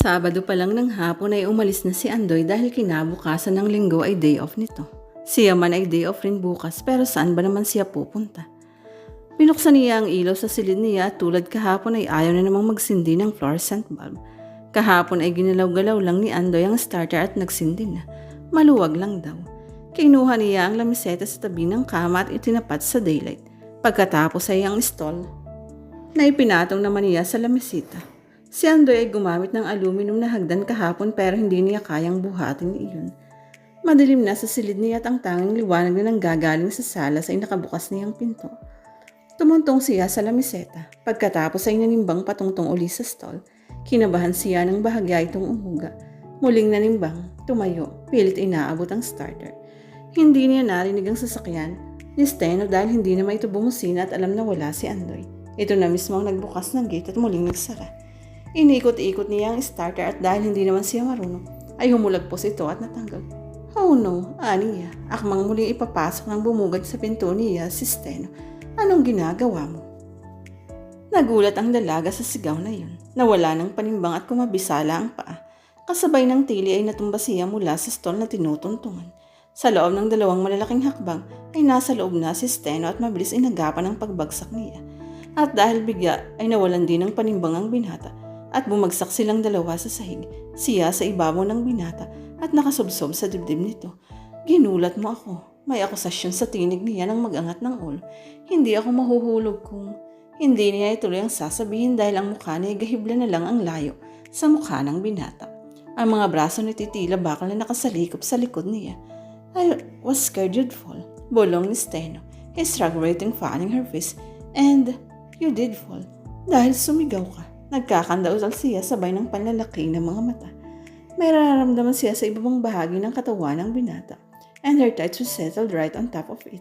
Sabado pa lang ng hapon ay umalis na si Andoy dahil kinabukasan ng linggo ay day off nito. Siya man ay day off rin bukas pero saan ba naman siya pupunta? Pinuksan niya ang ilaw sa silid niya tulad kahapon ay ayaw na namang magsindi ng fluorescent bulb. Kahapon ay ginalaw-galaw lang ni Andoy ang starter at nagsindi na. Maluwag lang daw. Kinuha niya ang lamiseta sa tabi ng kama at itinapat sa daylight. Pagkatapos ay ang stall na ipinatong naman niya sa lamisita. Si Andoy ay gumamit ng aluminum na hagdan kahapon pero hindi niya kayang buhatin iyon. Madilim na sa silid niya at ang tanging liwanag na nanggagaling sa salas ay nakabukas niyang pinto. Tumuntong siya sa lamiseta. Pagkatapos ay nanimbang patungtong uli sa stall. Kinabahan siya ng bahagya itong umuga. Muling nanimbang, tumayo, pilit inaabot ang starter. Hindi niya narinig ang sasakyan ni Steno dahil hindi naman ito bumusina at alam na wala si Andoy. Ito na mismo ang nagbukas ng gate at muling nagsara. Inikot-ikot niya ang starter at dahil hindi naman siya marunong, ay humulagpos ito at natanggal. Oh no, aniya, akmang muling ipapasok ng bumugad sa pinto niya si Steno. Anong ginagawa mo? Nagulat ang dalaga sa sigaw na yun. Nawala ng panimbang at kumabisala ang paa. Kasabay ng tili ay natumba siya mula sa stall na tinutuntungan. Sa loob ng dalawang malalaking hakbang ay nasa loob na si Steno at mabilis inagapan ang pagbagsak niya. At dahil bigya ay nawalan din ng panimbang ang binata at bumagsak silang dalawa sa sahig, siya sa ibabaw ng binata at nakasubsob sa dibdib nito. Ginulat mo ako. May akusasyon sa tinig niya ng magangat ng ulo. Hindi ako mahuhulog kung hindi niya ituloy ang sasabihin dahil ang mukha niya gahibla na lang ang layo sa mukha ng binata. Ang mga braso ni Titila bakal na nakasalikop sa likod niya. I was scared you'd fall. Bulong ni Steno. He struck fanning her fist. And you did fall. Dahil sumigaw ka. Nagkakandausal siya sabay ng panlalaki ng mga mata. May nararamdaman siya sa ibabang bahagi ng katawan ng binata. And her tights was settled right on top of it.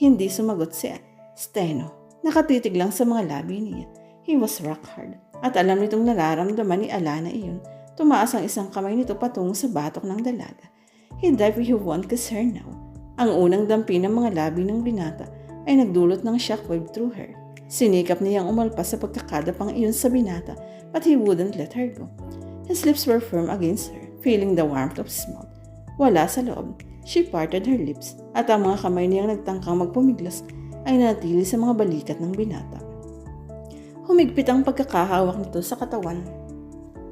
Hindi sumagot si Steno. Nakatitig lang sa mga labi niya. He was rock hard. At alam nitong nararamdaman ni Alana iyon. Tumaas ang isang kamay nito patungo sa batok ng dalaga. He died he won't kiss her now. Ang unang dampi ng mga labi ng binata ay nagdulot ng shockwave through her. Sinikap niyang umalpas sa pagkakadapang iyon sa binata but he wouldn't let her go. His lips were firm against her, feeling the warmth of his mouth. Wala sa loob. She parted her lips at ang mga kamay niyang nagtangkang magpumiglas ay natili sa mga balikat ng binata. Humigpit ang pagkakahawak nito sa katawan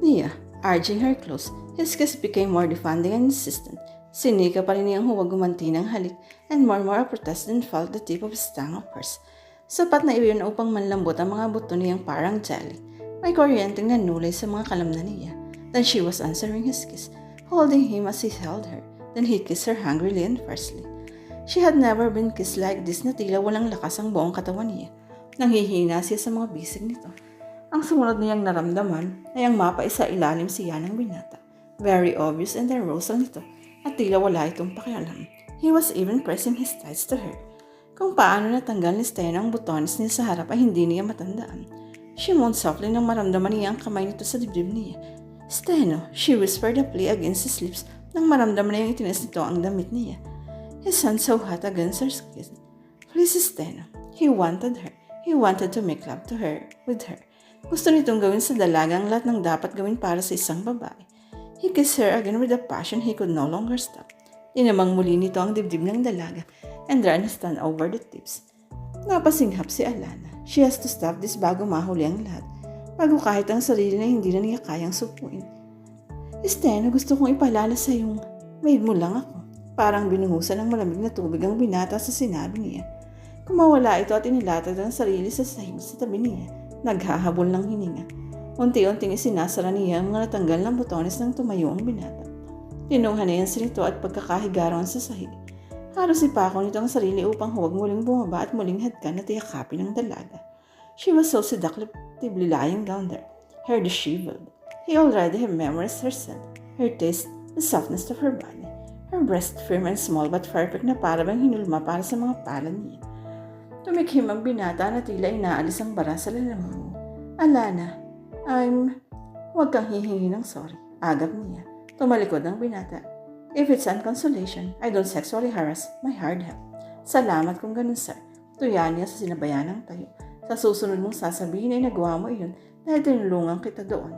niya, urging her close. His kiss became more demanding and insistent. Sinika pa rin niyang huwag gumanti ng halik and more more protested and felt the tip of his tongue of hers. Sapat na iyon upang manlambot ang mga buto niyang parang jelly. May kuryenteng nanulay sa mga kalamnan niya. Then she was answering his kiss, holding him as he held her. Then he kissed her hungrily and fiercely. She had never been kissed like this na tila walang lakas ang buong katawan niya. Nanghihina siya sa mga bisig nito. Ang sumunod niyang naramdaman ay ang mapaisa ilalim siya ng binata. Very obvious and arousal nito at tila wala itong pakialam. He was even pressing his thighs to her. Kung paano natanggal ni Steno ang butones niya sa harap ay hindi niya matandaan. She moaned softly nang maramdaman niya ang kamay nito sa dibdib niya. Steno, she whispered a plea against his lips nang maramdaman niyang itinis nito ang damit niya. His hand so hot against her skin. Please, Steno. He wanted her. He wanted to make love to her, with her. Gusto nitong gawin sa dalaga ang lahat ng dapat gawin para sa isang babae. He kissed her again with a passion he could no longer stop. Tinamang muli nito ang dibdib ng dalaga and ran his stand over the tips. Napasinghap si Alana. She has to stop this bago mahuli ang lahat. Bago kahit ang sarili na hindi na niya kayang supuin. Estena, gusto kong ipalala sa yung maid mo lang ako. Parang binungusan ng malamig na tubig ang binata sa sinabi niya. Kumawala ito at inilatag ang sarili sa sahig sa tabi niya. Naghahabol ng hininga. Unti-unting isinasara niya ang mga natanggal ng butones ng tumayo ang binata. Tinunghan niya si nito at pagkakahigaron sa sahig. Halos ipako nito ang sarili upang huwag muling bumaba at muling hadkan at yakapin ng dalaga. She was so seductively lying down there, hair disheveled. He already had memorized her scent, her taste, the softness of her body. Her breast firm and small but perfect na para bang hinulma para sa mga palad niya. Tumikhim ang binata na tila inaalis ang bara sa lalamunan. Alana, I'm... Huwag kang hihingi ng sorry. Agap niya. Tumalikod ang binata. If it's unconsolation, I don't sexually harass my hard help. Salamat kung ganun, sir. Tuya niya sa sinabayan ng tayo. Sa susunod mong sasabihin ay nagawa mo iyon dahil tinulungan kita doon.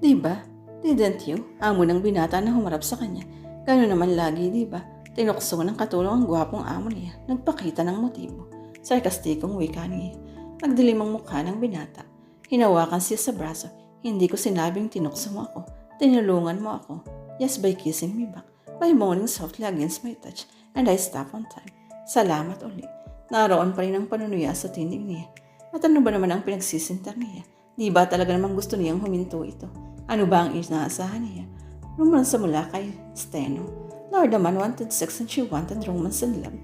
Di ba? Didn't you? Amo ng binata na humarap sa kanya. Gano'n naman lagi, di ba? Tinukso ng katulong ang gwapong amo niya. Nagpakita ng motibo. Sarkastikong wika niya. Nagdilim ang mukha ng binata. Hinawakan siya sa braso. Hindi ko sinabing tinukso mo ako. Tinulungan mo ako. Yes, by kissing me back. By moaning softly against my touch. And I stop on time. Salamat ulit. Naroon pa rin ang panunuya sa tinig niya. At ano ba naman ang pinagsisintar niya? Di ba talaga namang gusto niyang huminto ito? Ano ba ang inaasahan niya? Romance mula kay Steno. Lord naman wanted sex and she wanted romance and love.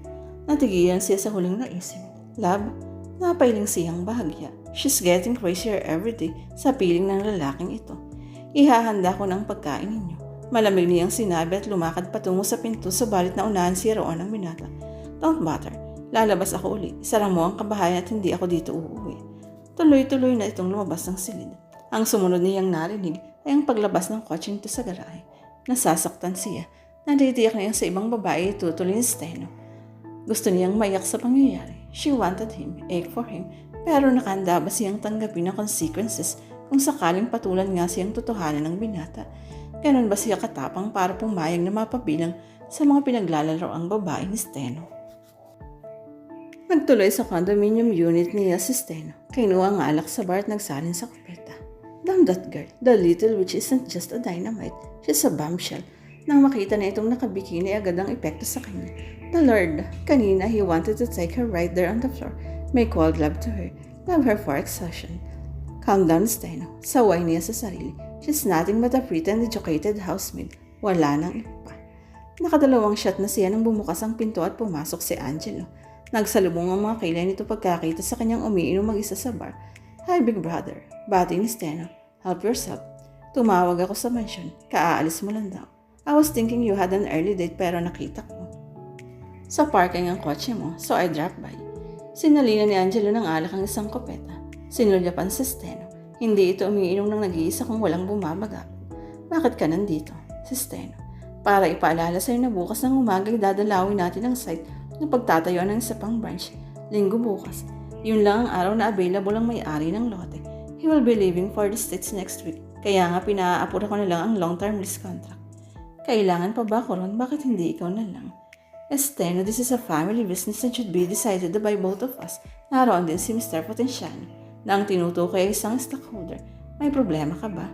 Natigilan siya sa huling naisip. Love, napailing siyang bahagya. She's getting crazier every day sa piling ng lalaking ito. Ihahanda ko ng pagkain ninyo. Malamig niyang sinabi at lumakad patungo sa pinto sabalit na unahan siya roon ng binata. Don't bother. Lalabas ako uli. Isara mo ang kabahayan at hindi ako dito uuwi. Tuloy-tuloy na itong lumabas ng silid. Ang sumunod niyang narinig ay ang paglabas ng kotse nito sa garahe. Nasasaktan siya. Natitiyak na sa ibang babae tutuloy ni Steno. Gusto niyang maiyak sa pangyayari. She wanted him, ache for him, pero nakanda ba siyang tanggapin ang consequences kung sakaling patulan nga siyang totohanan ng binata? Ganon ba siya katapang para pumayag na mapabilang sa mga pinaglalaro ang babae ni Steno? Nagtuloy sa condominium unit niya si Steno. Kinuha ang alak sa bar at nagsalin sa kupeta. Damn that girl, the little witch isn't just a dynamite, she's a bombshell. Nang makita na itong nakabikini agad ang epekto sa kanya. The Lord, kanina he wanted to take her right there on the floor. May cold love to her, love her for exhaustion. Calm down, Steno. Saway niya sa sarili. She's nothing but a pretty and educated housemaid. Wala nang iba. Nakadalawang shot na siya nang bumukas ang pinto at pumasok si Angelo. Nagsalubong ang mga kilay nito pagkakita sa kanyang umiinom mag-isa sa bar. Hi, big brother. Bati ni Steno. Help yourself. Tumawag ako sa mansyon. Kaaalis mo lang daw. I was thinking you had an early date pero nakita ko. Sa parking ang kotse mo, so I dropped by. Sinalina ni Angelo ng alak ang isang kopeta. Sinulyapan sa Steno. Hindi ito umiinom ng nag-iisa kung walang bumabaga. Bakit ka nandito? Si Steno. Para ipaalala sa'yo na bukas ng umaga dadalawin natin ang site na pagtatayuan ng isa pang branch. Linggo bukas. Yun lang ang araw na available ang may-ari ng lote. He will be leaving for the States next week. Kaya nga pinaapura ko na lang ang long-term lease contract. Kailangan pa ba ko ron? Bakit hindi ikaw na lang? Esteno, this is a family business and should be decided by both of us. Naroon din si Mr. Potenciano na ang tinutukoy ay isang stockholder. May problema ka ba?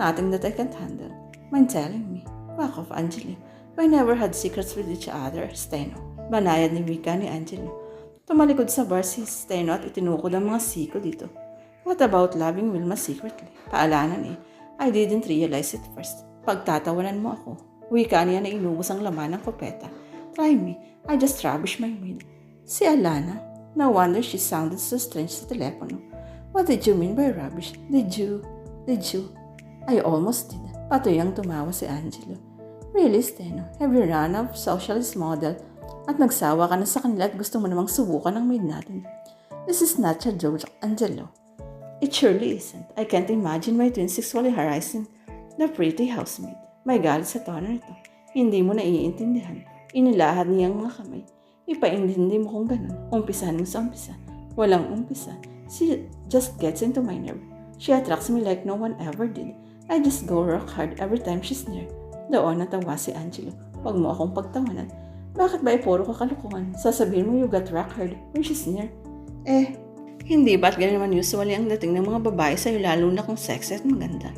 Nothing that I can't handle. Mind telling me? Back off, Angelo. We never had secrets with each other, Steno. Banayad ni Wika ni Angelo. Tumalikod sa bar si Steno at itinukod ang mga siko dito. What about loving Wilma secretly? Paalanan eh. I didn't realize it first. Pagtatawanan mo ako. Wika niya na inubos ang laman ng kopeta. Try me. I just rubbish my meal. Si Alana. No wonder she sounded so strange sa telepono. What did you mean by rubbish? Did you? Did you? I almost did. Patuyang tumawa si Angelo. Really, Steno? Have you run of socialist model? At nagsawa ka na sa kanila at gusto mo namang subukan ang maid natin. This is not a joke, Angelo. It surely isn't. I can't imagine my twin sexually harassing the pretty housemaid. May galit sa tono nito. Hindi mo naiintindihan. Inilahad niya ang mga kamay. Ipaintindi mo kung ganun. Umpisahan mo sa umpisa. Walang umpisa. She just gets into my nerve. She attracts me like no one ever did. I just go rock hard every time she's near. Doon natawa si Angelo. Huwag mo akong pagtawanan. Bakit ba puro kakalukuhan? Sasabihin mo you got rock hard when she's near. Eh, hindi ba't ganyan naman usually ang dating ng mga babae sa'yo lalo na kung sexy at maganda?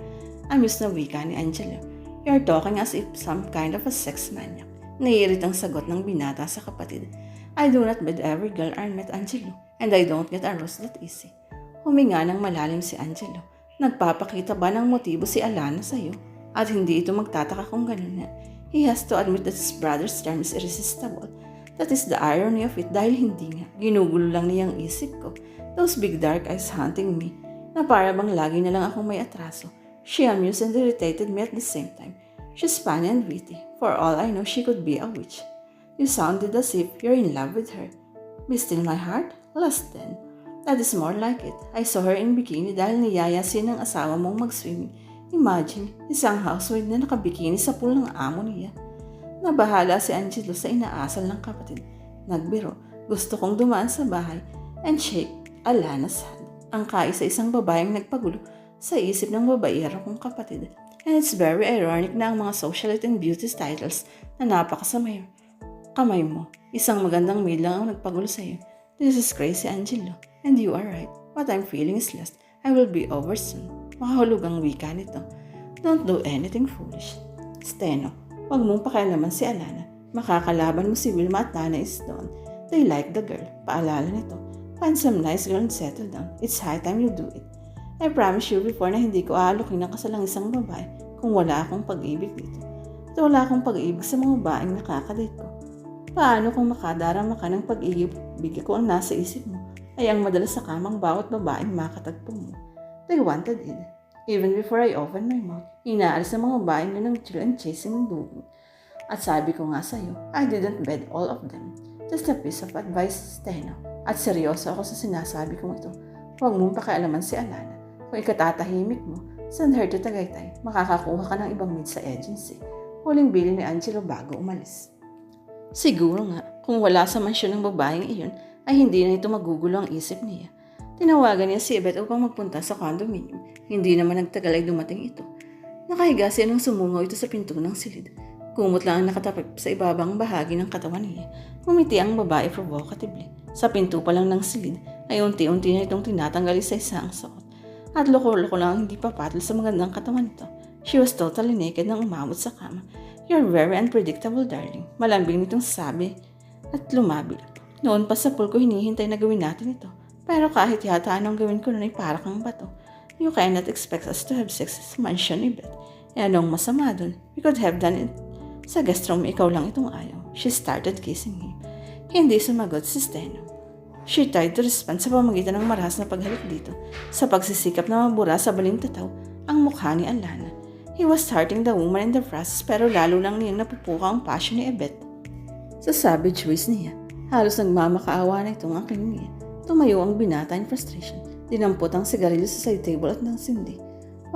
Amus na wika ni Angelo. You're talking as if some kind of a sex maniac. Naiirit ang sagot ng binata sa kapatid. I do not bid every girl I met Angelo, and I don't get aroused that easy. Huminga ng malalim si Angelo. Nagpapakita ba ng motibo si Alana sa'yo? At hindi ito magtataka kung ganun na. He has to admit that his brother's charm is irresistible. That is the irony of it dahil hindi nga. Ginugulo lang niyang isip ko. Those big dark eyes haunting me. Na para bang lagi na lang akong may atraso. She amused and irritated me at the same time. She's funny and witty. For all I know, she could be a witch. You sounded as if you're in love with her. Be still my heart? Less then. That is more like it. I saw her in bikini dahil niyaya siya ng asawa mong mag-swimming. Imagine, isang housemaid na nakabikini sa pool ng amo niya. Nabahala si Angelo sa inaasal ng kapatid. Nagbiro, gusto kong dumaan sa bahay and shake Alana's hand. Ang kaisa-isang babaeng nagpagulo sa isip ng babaero kong kapatid. And it's very ironic na ang mga socialite and beauty titles na napakasama kamay mo. Isang magandang maid lang ang nagpagulo sa'yo. This is crazy, Angelo. And you are right. What I'm feeling is lust. I will be over soon. Makahulog ang wika nito. Don't do anything foolish. Steno, wag mong pakialaman si Alana. Makakalaban mo si Wilma at Nana is doon. They like the girl. Paalala nito. Find some nice girl and settle down. It's high time you do it. I promise you before na hindi ko aalokin ng kasalang isang babae kung wala akong pag-ibig dito. At wala akong pag-ibig sa mga babaeng nakakadate ko. Paano kung makadarama ka ng pag-ibig ko ang nasa isip mo ay ang madalas sa kamang bawat babaeng makatagpo mo. They wanted it. Even before I opened my mouth, inaalis ng mga babaeng na ng chill and chasing ng dugo. At sabi ko nga sa'yo, I didn't bed all of them. Just a piece of advice, Steno. At seryoso ako sa sinasabi kong ito. Huwag mong pakialaman si Alana. Kung ikatatahimik mo, send her to Tagaytay, makakakuha ka ng ibang maid sa agency. Huling bili ni Angelo bago umalis. Siguro nga, kung wala sa mansyon ng babaeng iyon, ay hindi na ito magugulo ang isip niya. Tinawagan niya si Yvette upang magpunta sa condominium. Hindi naman nagtagal ay dumating ito. Nakahiga siya nang sumungaw ito sa pinto ng silid. Kumot lang ang nakatapik sa ibabang bahagi ng katawan niya. Ngumiti ang babae provocatively. Sa pinto pa lang ng silid ay unti-unti na itong tinatanggal sa isang suot. At loko-loko lang ang hindi papatol sa magandang katawan nito. She was totally naked nang umabot sa kama. You're very unpredictable, darling. Malambing nitong sabi at lumabi. Noon pa sa pool ko hinihintay na gawin natin ito. Pero kahit yata anong gawin ko nun ay para kang bato. You cannot expect us to have sex sa mansion ni Beth. E anong masama dun? We could have done it. Sa guest room, ikaw lang itong ayaw. She started kissing him. Hindi sumagot si Steno. She tried to respond sa pamagitan ng marahas na paghalik dito sa pagsisikap na mabura sa balintataw ang mukha ni Alana. He was hurting the woman in the process pero lalo lang niyang napupuka ang passion ni Ebet. Sa savage ways niya, halos nagmamakaawa na itong aking niya. Tumayo ang binata in frustration. Dinampot ang sigarilyo sa side table at nang sindi.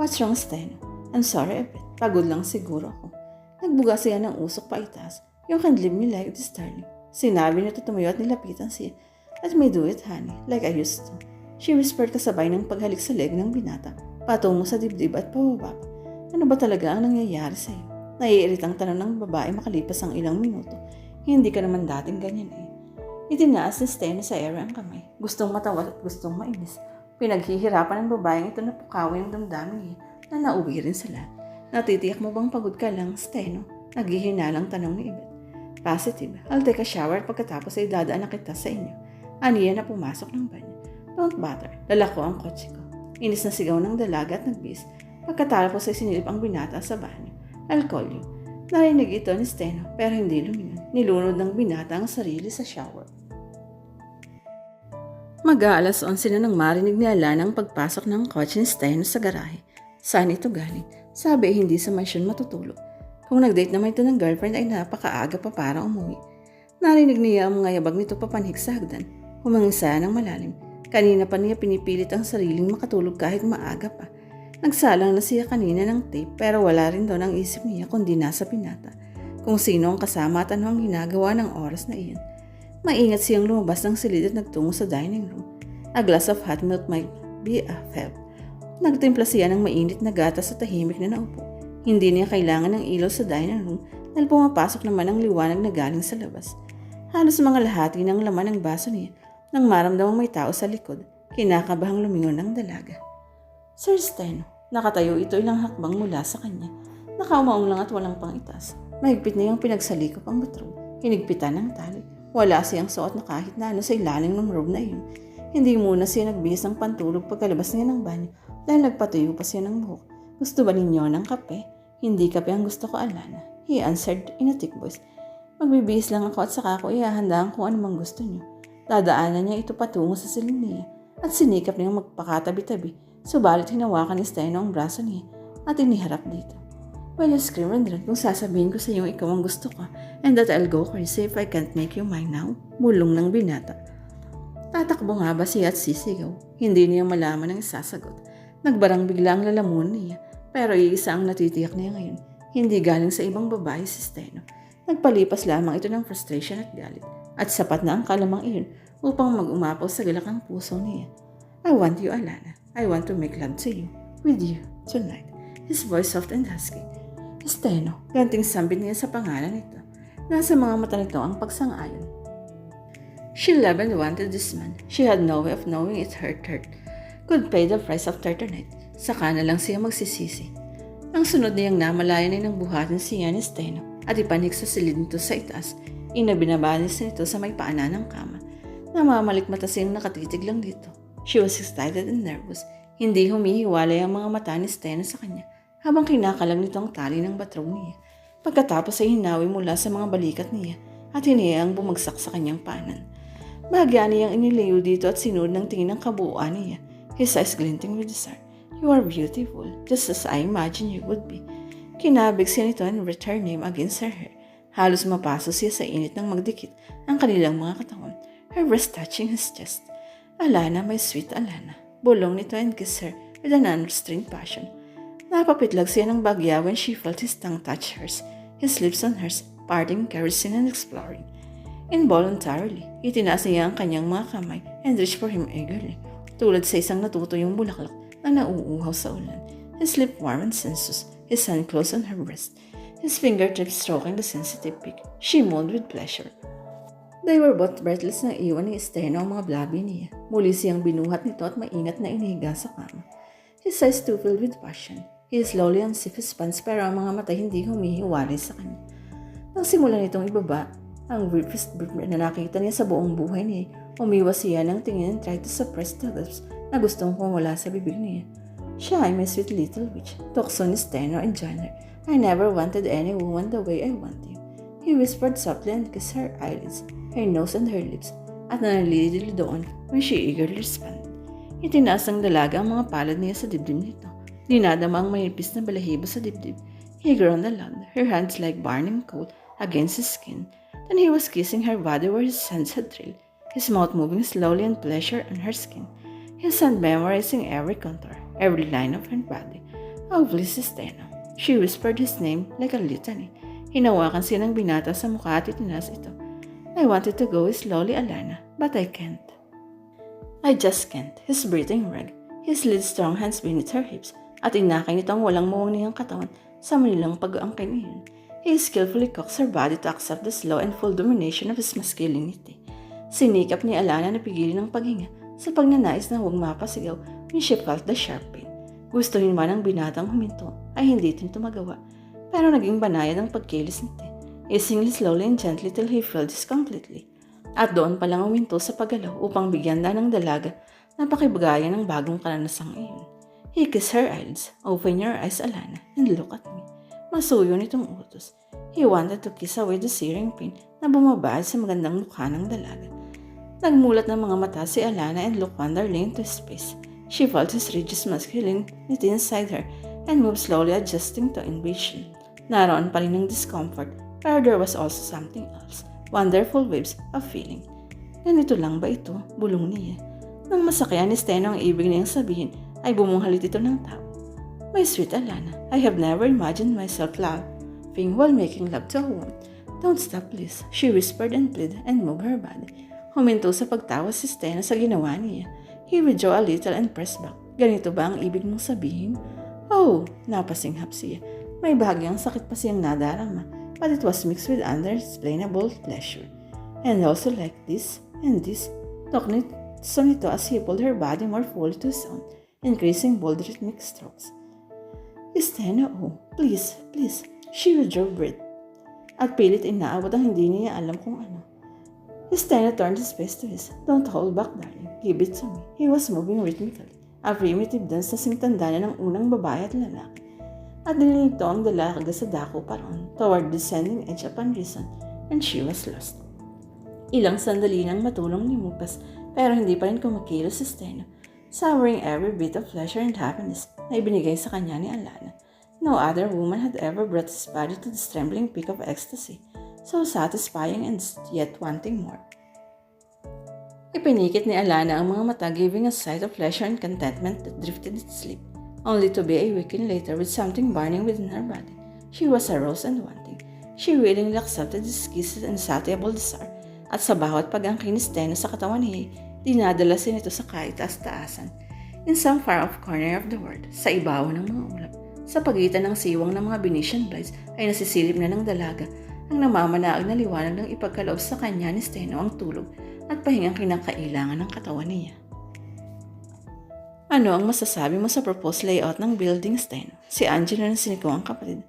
What's wrong, Steno? I'm sorry, Ebet. Pagod lang siguro ako. Nagbuga siya ng usok pa itaas. You can leave me like this, darling. Sinabi nito tumayo at nilapitan siya. Let me do it, honey, like I used to. She whispered kasabay ng paghalik sa leg ng binata, patungo sa dibdib at pababa. Ano ba talaga ang nangyayari sa'yo? Naiirit ang tanong ng babae makalipas ang ilang minuto. Hindi ka naman dating ganyan eh. Itinaas ni Steno sa ere ang kamay. Gustong matawa at gustong mainis. Pinaghihirapan ng babaeng ito na pukawin ang damdamin niya na nauwi rin sila. Natitiyak mo bang pagod ka lang, Steno? Naghihinalang tanong ni Ibet. Positive. I'll take a shower pagkatapos ay dadaan na kita sa inyo. Aniya na pumasok ng banyo. Don't bother. Lalako ang kotse ko. Inis na sigaw ng dalaga at nagbis. Pagkatapos ay sinilip ang binata sa banyo. You. Narinig ito ni Steno pero hindi lumingon. Nilunod ng binata ang sarili sa shower. Mag-aalas 11 na nang marinig ni Alana ang pagpasok ng kotse ni Steno sa garahe. Saan ito galing? Sabi hindi sa mansyon matutulog. Kung nag-date naman ito ng girlfriend ay napakaaga pa para umuwi. Narinig niya ang mga yabag nito papanhik sa hagdan. Humangisa ng malalim. Kanina pa niya pinipilit ang sariling makatulog kahit maaga pa. Nagsalang na siya kanina ng tape pero wala rin doon ang isip niya kundi nasa pinata. Kung sino ang kasama at ano ang ginagawa ng oras na iyon. Maingat siyang lumabas ng silid at nagtungo sa dining room. A glass of hot milk might be a help. Nagtimpla siya ng mainit na gatas sa tahimik na naupo. Hindi niya kailangan ng ilaw sa dining room dahil pumapasok naman ang liwanag na galing sa labas. Halos mga lahati ng laman ng baso niya nang maramdamang may tao sa likod, kinakabahang lumingon ng dalaga. Sir Steno, nakatayo ito ilang hakbang mula sa kanya. Nakaumaong lang at walang pangitas. Mahigpit na yung pinagsalikop ang bathrobe. Hinigpitan ng tali. Wala siyang suot na kahit na ano sa ilalim ng robe na iyon. Hindi muna siya nagbihis ng pantulog pagkalabas niya ng banyo dahil nagpatuyo pa siya ng buhok. Gusto ba ninyo ng kape? Hindi kape ang gusto ko, Alana. He answered in a thick voice. Magbibihis lang ako at saka ako ihahandaan kung anumang gusto niyo. Dadaanan niya ito patungo sa silid niya at sinikap niyang magpakatabi-tabi subalit hinawakan ni Steno ang braso niya at iniharap dito. Well, you scream and run kung sasabihin ko sa iyo ikaw ang gusto ko and that I'll go crazy if I can't make you mine now. Mulong ng binata. Tatakbo nga ba siya at sisigaw? Hindi niya malaman ang isasagot. Nagbarang bigla ang lalamunan niya pero iisa ang natitiyak niya ngayon. Hindi galing sa ibang babae si Steno. Nagpalipas lamang ito ng frustration at galit at sapat na ang kalamang iyon upang mag-umapaw sa galak ang puso niya. I want you, Alana. I want to make love to you. with you tonight. His voice soft and husky. Esteno, ganting sambit niya sa pangalan nito. Nasa mga mata nito ang pagsang-ayon. She loved and wanted this man. She had no way of knowing it hurt her. Could pay the price of tonight. Saka na lang siya magsisisi. Ang sunod niyang namalayan ay nang buhatin si Yan Esteno at ipanik sa silid nito sa itaas. Inabinabanis nito sa may paanan ng kama. Namamalik mata siyang nakatitig lang dito. She was excited and nervous. Hindi humihiwalay ang mga mata ni Steno sa kanya habang kinakalang nito ang tali ng batrong niya. Pagkatapos ay hinawi mula sa mga balikat niya at hiniyang bumagsak sa kanyang paanan. Bahagya niyang inilayo dito at sinuod ng tingin ng kabuuan niya. His eyes glinting with desire. You are beautiful, just as I imagine you would be. Kinabig siya nito and writ her against her hair. Halos mapaso siya sa init ng magdikit ang kanilang mga katawan. Her breast touching his chest. Alana, my sweet Alana. Bulong nito and kissed her with an unrestrained passion. Napapitlag siya ng bagya when she felt his tongue touch hers, his lips on hers, parting, caressing, and exploring. Involuntarily, itinaas niya ang kanyang mga kamay and reached for him eagerly, tulad sa isang natutuyong bulaklak na nauuhaw sa ulan. His lip warm and sensuous, his hand close on her breast, his fingertips stroking the sensitive peak. She moaned with pleasure. They were both breathless na iwan ni Esteno ang mga blabi niya. Muli siyang binuhat nito at maingat na inihiga sa kama. His eyes too filled with passion. He slowly unzipped his pants pero ang mga mata hindi humihiwalay sa kanya. Nang simulan nitong ibaba, ang briefest brief na nakita niya sa buong buhay niya, umiwas siya ng tingin and tried to suppress the lips na gustong pumula sa bibig niya. Shy, my sweet little witch, tukso ni Steno and Johnner. I never wanted any woman the way I want you. He whispered softly and kissed her eyelids, her nose and her lips, at nanalili doon when she eagerly responded. Itinaas ng dalaga ang mga palad niya sa dibdib nito. Dinadama ang mahipis na balahibo sa dibdib. He groaned aloud, her hands like burning coal against his skin. Then he was kissing her body where his hands had thrilled, his mouth moving slowly in pleasure on her skin, his hand memorizing every contour, every line of her body. Bliss is Steno. She whispered his name like a litany. Hinawakan siya ng binata sa mukha at itinaas ito. I wanted to go slowly, Alana, but I can't. I just can't. His breathing rag. He slid strong hands beneath her hips at inakay nito ang walang muwang niyang katawan sa manilang pag-aangkay niyon. He skillfully coaxed her body to accept the slow and full domination of his masculinity. Sinikap ni Alana na pigilin ang paghinga sa pagnanais na huwag mapasigaw when she felt the sharp pain. Gustuhin man ng binatang huminto ay hindi ito magawa pero naging banayad ang pagkilis nito. Easing slowly and gently till he felt this completely. At doon pa lang uminto sa paggalaw upang bigyan na ng dalaga na pakibagaya ng bagong karanasang iyon. He kissed her eyelids. Open your eyes, Alana, and look at me. Masuyo nitong utos. He wanted to kiss away the searing pain na bumabahal sa magandang mukha ng dalaga. Nagmulat ng mga mata si Alana and looked wonderingly into his face. She felt his rigid masculinity inside her and moved slowly adjusting to invasion. Naroon pa rin ang discomfort pero there was also something else. Wonderful waves of feeling. Ganito lang ba ito? Bulong niya. Nang masakyan ni Steno ang ibig niyang sabihin, ay bumunghalit ito ng tao. My sweet Alana, I have never imagined myself laughing while making love to a woman. Don't stop, please, she whispered and pleaded and moved her body. Huminto sa pagtawa si Steno sa ginawa niya. He withdrew a little and pressed back. Ganito ba ang ibig mong sabihin? Oh, napasinghap siya. May bahagyang sakit pa siyang nadarama, but it was mixed with unexplainable pleasure. And also like this and this, talk so nito as he pulled her body more fully to his own, increasing bold rhythmic strokes. Estena, oh, please, please. She withdrew breath. At pilit inaabot ang hindi niya alam kung ano. Estena turned his face to his. Don't hold back, darling. Give it to me. He was moving rhythmically. A primitive dance na singtanda na ng unang babae at lalaki. At dinilito ang dalaga sa dako pa roon, toward descending edge upon reason, and she was lost. Ilang sandali nang matulong ni Mukas, pero hindi pa rin kumakilos si Steno, savoring every bit of pleasure and happiness na ibinigay sa kanya ni Alana. No other woman had ever brought his body to this trembling peak of ecstasy, so satisfying and yet wanting more. Ipinikit ni Alana ang mga mata giving a sight of pleasure and contentment that drifted in sleep, only to be awakened later with something burning within her body. She was aroused and wanting. She willingly accepted his kisses and satiable desire, at sa bawat pag-angkin ni Steno sa katawan niya, dinadala siya nito sa kahit taas-taasan. In some far-off corner of the world, sa ibabaw ng mga ulap, sa pagitan ng siwang ng mga Venetian brides ay nasisilip na ng dalaga ang namamanaag na liwanag ng ipagkaloob sa kanya ni Steno ang tulog at pahingang kinakailangan ng katawan niya. Ano ang masasabi mo sa proposed layout ng building, Steno? Si Angela na siniko ang kapatid.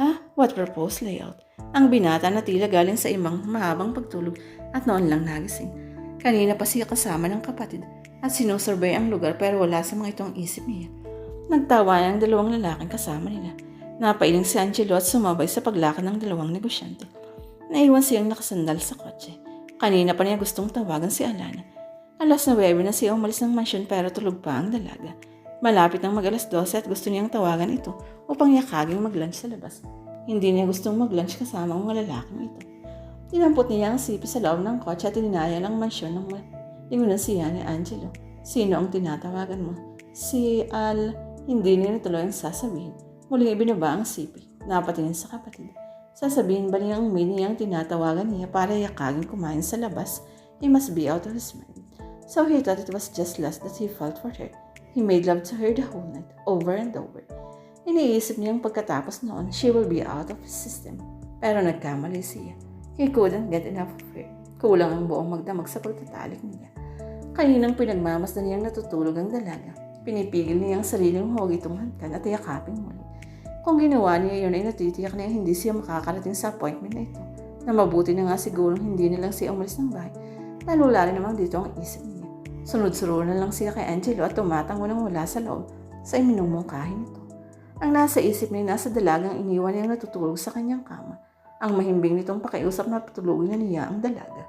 Ha? What proposed layout? Ang binata na tila galing sa imang mahabang pagtulog at noon lang nagising. Kanina pa siya kasama ng kapatid at sinusurbay ang lugar pero wala sa mga itong isip niya. Nagtawa ang dalawang lalaking kasama nila. Napailing si Angelo at sumabay sa paglakad ng dalawang negosyante. Naiwan siyang nakasandal sa kotse. Kanina pa niya gustong tawagan si Alana. Alas 9 na siya umalis ng mansyon pero tulog pa ang dalaga. Malapit ng mag alas 12 at gusto niyang tawagan ito upang yakaging mag-lunch sa labas. Hindi niya gustong mag-lunch kasama ang mga lalaking ito. Tinampot niya ang sipi sa loob ng kotse at tinaya ng mansyon ng lingunan siya ni Angelo. Sino ang tinatawagan mo? Si Al... Hindi niya natuloy ang sasabihin. Muling ibinaba ang sipi. Napatingin sa kapatid. Sasabihin ba niya ang maid niya ang tinatawagan niya para yakagin kumain sa labas? He must be out of his mind. So he thought it was just lust that he felt for her. He made love to her the whole night, over and over. Iniisip niyang pagkatapos noon, she will be out of his system. Pero nagkamali siya. He couldn't get enough of her. Kulang ang buong magdamag sa pagtatalik niya. Kaninang pinagmamasdan niyang natutulog ang dalaga. Pinipigil niya ang sariling huwag itong hantkan at yakapin muli. Kung ginawa niya yun ay natitiyak niya hindi siya makakarating sa appointment na ito. Na mabuti na nga siguro hindi na lang siya umalis ng bahay. Lalula rin naman dito ang isip niya. Sunod-sunod na lang siya kay Angelo at tumatango nang wala sa loob sa iminumungkahin nito. Ang nasa isip niya nasa dalagang iniwan niyang natutulog sa kanyang kama. Ang mahimbing nitong pakiusap na patulogin na niya ang dalaga.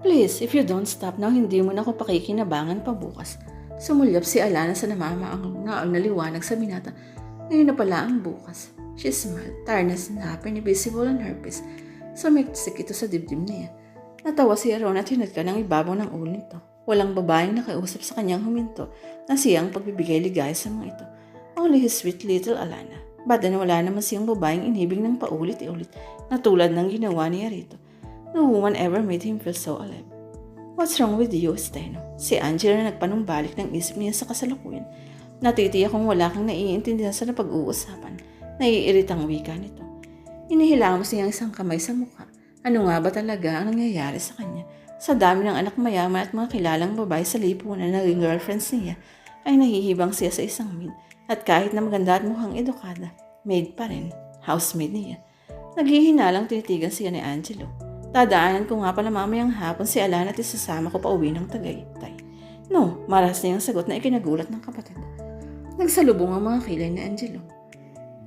Please, if you don't stop now, hindi mo na ako pakikinabangan pa bukas. Sumulyap si Alana sa namamaang naang naliwanag sa binata. Ngayon na pala ang bukas. She smiled, tiredness and happy visible on her face. Sumiksik ito sa dibdib niya. Natawa si Aaron at hinat ka ng ibabaw ng ulo nito. Walang babaeng nakausap sa kanyang huminto na siyang pagbibigay ligaya sa mga ito. Only his sweet little Alana. Bada na wala naman siyang babaeng inibig ng paulit-ulit na tulad ng ginawa niya rito. No woman ever made him feel so alive. What's wrong with you, Steno? Si Angela na nagpanumbalik ng isip niya sa kasalukuyan. Natitiyak kung wala kang naiintindihan sa napag-uusapan. Naiiritang wika nito. Inihilangan mo siyang isang kamay sa mukha. Ano nga ba talaga ang nangyayari sa kanya? Sa dami ng anak mayaman at mga kilalang babae sa lipunan na naging girlfriends niya, ay nahihibang siya sa isang maid. At kahit na maganda at mukhang edukada, maid pa rin, housemaid niya. Naghihinalang tinitigan siya ni Angelo. Dadaanan ko nga pala mamayang hapon si Alana at isasama ko pa uwi ng Tagaytay. No, maras na yung sagot na ikinagulat ng kapatid. Nagsalubong ang mga kilay ni Angelo.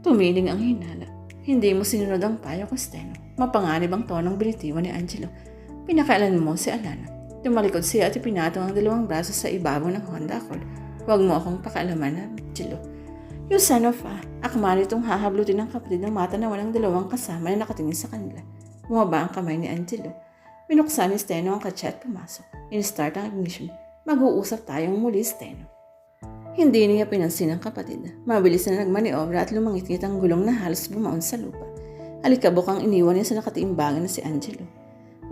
Tumiling ang hinala. Hindi mo sinunod ang payo ko, Steno. Mapanganib ang tonong binitiwan ni Angelo. Pinakailan mo si Alana. Tumalikod siya at ipinatong ang dalawang braso sa ibabaw ng Honda Accord. Huwag mo akong pakialaman, Angelo. You son of a, akma nitong hahablutin ng kapatid ng mata na walang dalawang kasama na nakatingin sa kanila. Bumaba ang kamay ni Angelo. Binuksan ni Steno ang katsa at pumasok. In-start ang ignition. Mag-uusap tayong muli, Steno. Hindi niya pinansin ang kapatid. Mabilis na nagmaniobra at lumangit-ngit ang gulong na halos bumaon sa lupa. Alikabok ang iniwan niya sa nakatiimbangan na si Angelo.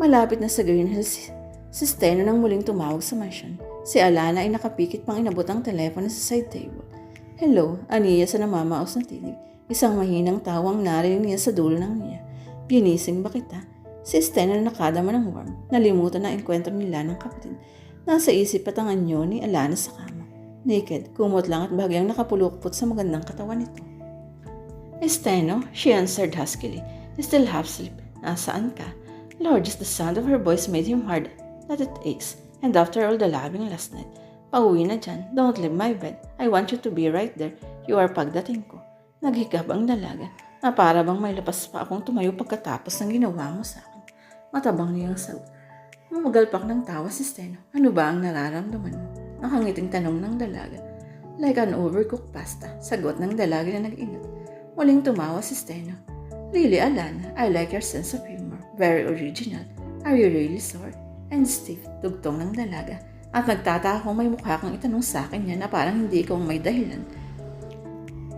Malapit na sa Green Hills, si Steno nang muling tumawag sa mansion. Si Alana ay nakapikit pang inabot ang telepono sa side table. Hello, aniya sa namamaos na tinig. Isang mahinang tawang narinig niya sa dulo ng niya. Ginising ba kita? Si Steno na nakadama ng warm. Nalimutan na enkwentro nila ng kapatid. Nasa isip at ang anyo ni Alana sa kama. Naked, kumot lang at bahagyang nakapulukpot sa magandang katawan nito. Esteno, she answered huskily, still half asleep. Nasaan ka? Lord, just the sound of her voice made him hard that it aches. And after all the loving last night, pauwi na dyan. Don't leave my bed. I want you to be right there. You are pagdating ko. Naghikab ang dalaga na para bang may lapas pa akong tumayo pagkatapos ng ginawa mo sa akin. Matabang niyang sagot. Mamagalpak ng tawa si Steno. Ano ba ang nararamdaman mo? Nakangiting tanong ng dalaga. Like an overcooked pasta, sagot ng dalaga na nag-ingat. Muling tumawa si Steno. Really, Alana, I like your sense of humor. Very original. Are you really sore? And Steve, tugtong ng dalaga. At nagtataka kung may mukha kang itanong sa akin niya na parang hindi ikaw may dahilan.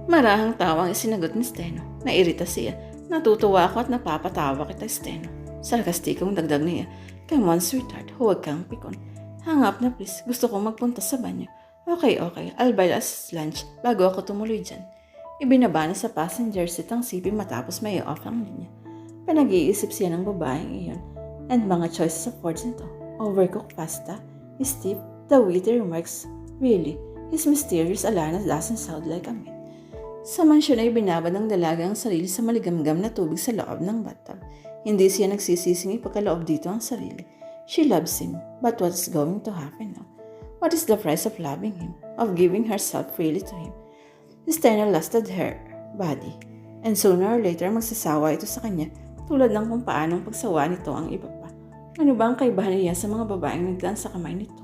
Marahang tawang isinagot ni Steno. Nairita siya. Natutuwa ako at napapatawa kita, Steno. Sarkastikong dagdag niya. Come on, sweetheart, huwag kang pikon. Hang up na please. Gusto kong magpunta sa banyo. Okay, okay. I'll buy us lunch bago ako tumuloy dyan. Ibinaba na sa passenger seat ang sipi matapos may off ang linya. Panag-iisip siya ng babaeng iyon and mga choices of words nito. Overcooked pasta, steep, the witty remarks, really, his mysterious Alana doesn't sound like a man. Sa mansyon ay binabad ng dalaga ang sarili sa maligamgam na tubig sa loob ng bathtub. Hindi siya nagsisising ipagkaloob dito ang sarili. She loves him, but what's going to happen now? What is the price of loving him, of giving herself freely to him? Stena lusted her body, and sooner or later magsasawa ito sa kanya tulad ng kung paanong pagsawa nito ang iba pa. Ano ba ang kaibahan niya sa mga babaeng nagdaan sa kamay nito?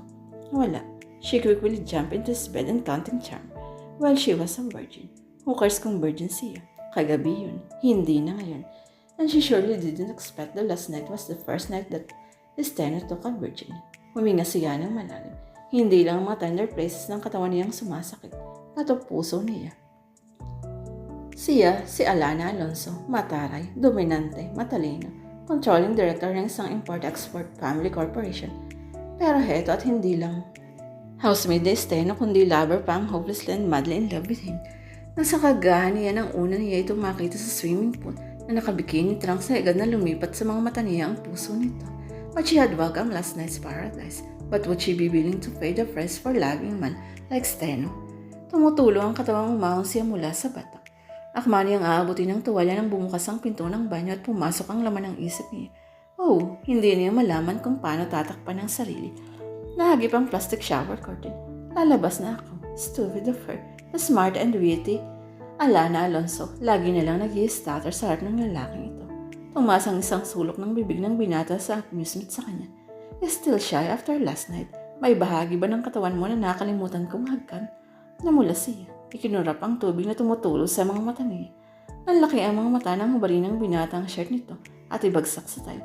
Wala. She quickly jumped into his bed and counting charm while she was a virgin. Who cares kung virgin siya? Kagabi yun. Hindi na ngayon. And she surely didn't expect the last night was the first night that Stena took a virgin. Huminga siya ng malalim. Hindi lang ang mga tender places ng katawan niyang sumasakit, pati puso niya. Siya, si Alana Alonso, mataray, dominante, matalino, controlling director ng isang import-export family corporation. Pero heto at hindi lang housemaid ni Steno kundi lover pa ang hopelessly and madly in love with him. Nasa kagahan niya ng una niya ito makita sa swimming pool na nakabikini trunks na agad na lumipat sa mga mata niya ang puso nito. But she had welcomed last night's paradise. But would she be willing to pay the price for loving man like Steno? Tumutulo ang katawang umahon siya mula sa batak. Akma niyang aabutin ng tuwalya nang bumukas ang pinto ng banyo at pumasok ang laman ng isip niya. Oh, hindi niya malaman kung paano tatakpan ng sarili. Nahagip ang plastic shower curtain. Lalabas na ako. Stupid of her. The smart and witty. Alana Alonso, lagi na lang nag stutter sa harap ng lalaking ito. Tumas ang isang sulok ng bibig ng binata sa amusement sa kanya. Is still shy after last night. May bahagi ba ng katawan mo na nakalimutan kong hagkan? Namula siya. Ikinurap ang tubig na tumutulo sa mga mata niya. Nanlaki ang mga mata ng hubari ng binata ang shirt nito at ibagsak sa tile.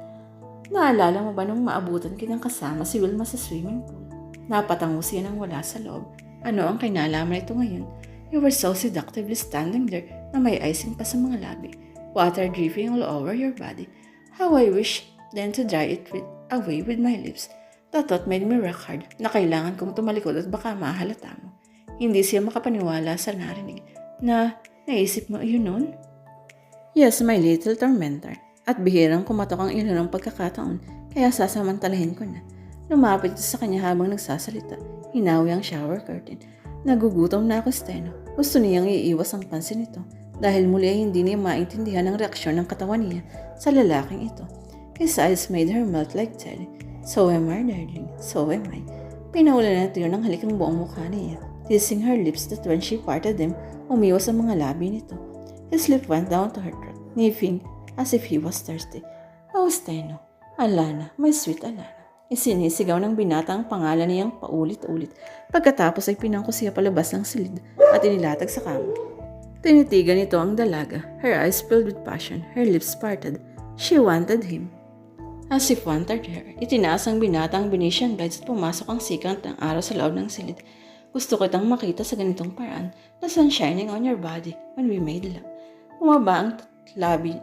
Naalala mo ba nung maabutan kitang kasama si Wilma sa swimming pool? Napatango siya nang wala sa loob. Ano ang kinalaman ito ngayon? You were so seductively standing there na may icing pa sa mga labi. Water dripping all over your body. How I wish then to dry it with, away with my lips. That thought made me rock hard na kailangan kong tumalikod at baka mahalata mo. Hindi siya makapaniwala sa narinig na naisip mo yun noon? Yes, my little tormentor. At bihirang kumatok ang ilan ng pagkakataon, kaya sasamantalahin ko na. Lumapit sa kanya habang nagsasalita. Hinawi ang shower curtain. Nagugutom na ako, Steno. Gusto niyang iiwas ang pansin nito dahil muli ay hindi niya maintindihan ang reaksyon ng katawan niya sa lalaking ito. His eyes made her melt like jelly. So am I, darling. So am I. Pinaula na tiyo ng halik ang buong mukha niya, teasing her lips that when she parted them, umiwas ang mga labi nito. His lip went down to her throat, sniffing as if he was thirsty. Steno. Alana, my sweet Alana. Isinisigaw ng binata ang pangalan niyang paulit-ulit. Pagkatapos ay pinangko siya palabas ng silid at inilatag sa kama. Tinitigan nito ang dalaga, her eyes filled with passion, her lips parted. She wanted him. As if wanted her, itinaas ang binata ang Venetian beds at pumasok ang sikat ng araw sa loob ng silid. Gusto ko itang makita sa ganitong paraan, the sun shining on your body when we made love. Bumaba ang labi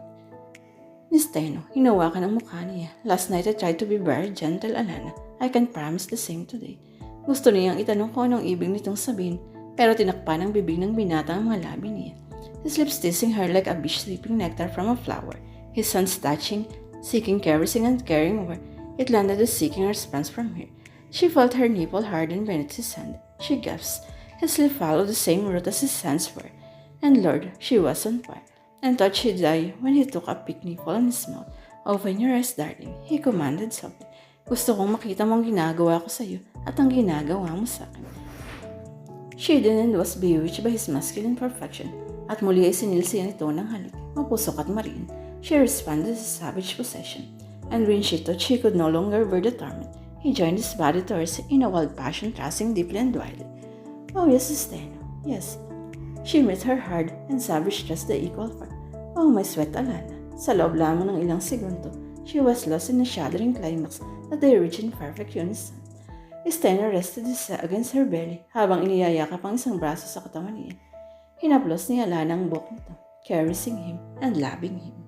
ni Steno. Hinawakan ang mukha niya. Last night I tried to be very gentle, Alana. I can promise the same today. Gusto niyang itanong kung anong ibig nitong sabihin, pero tinakpan ng bibig ng binata ang mga labi niya. His lips teasing her like a beach sipping nectar from a flower. His hands touching, seeking, caressing, and caring more. It landed as seeking a response from her. She felt her nipple harden beneath his hand. She. His lip followed the same route as his hands were. And Lord, she was on fire. And thought she'd die when he took a big nipple in his mouth. Open your eyes, darling, he commanded softly. Gusto kong makita mo ang ginagawa ko sa iyo at ang ginagawa mo sa akin. She then was bewitched by his masculine perfection at muli ay sinilsiyan ito ng halik, mapusok at marin. She responded to savage possession. And when she thought she could no longer bear the torment, he joined his body to hers in a wild passion thrusting deeply and wildly. Oh yes, Steno, yes. She met her hard and savage just the equal for. Oh, my sweat Alana. Sa loob lamang ng ilang segundo, she was lost in a shuddering climax that they reached in perfect unison. Steno rested his against her belly habang iniyayakap ang isang braso sa katawan niya. Hinaplos ni Alana ang buhok nito, caressing him and loving him.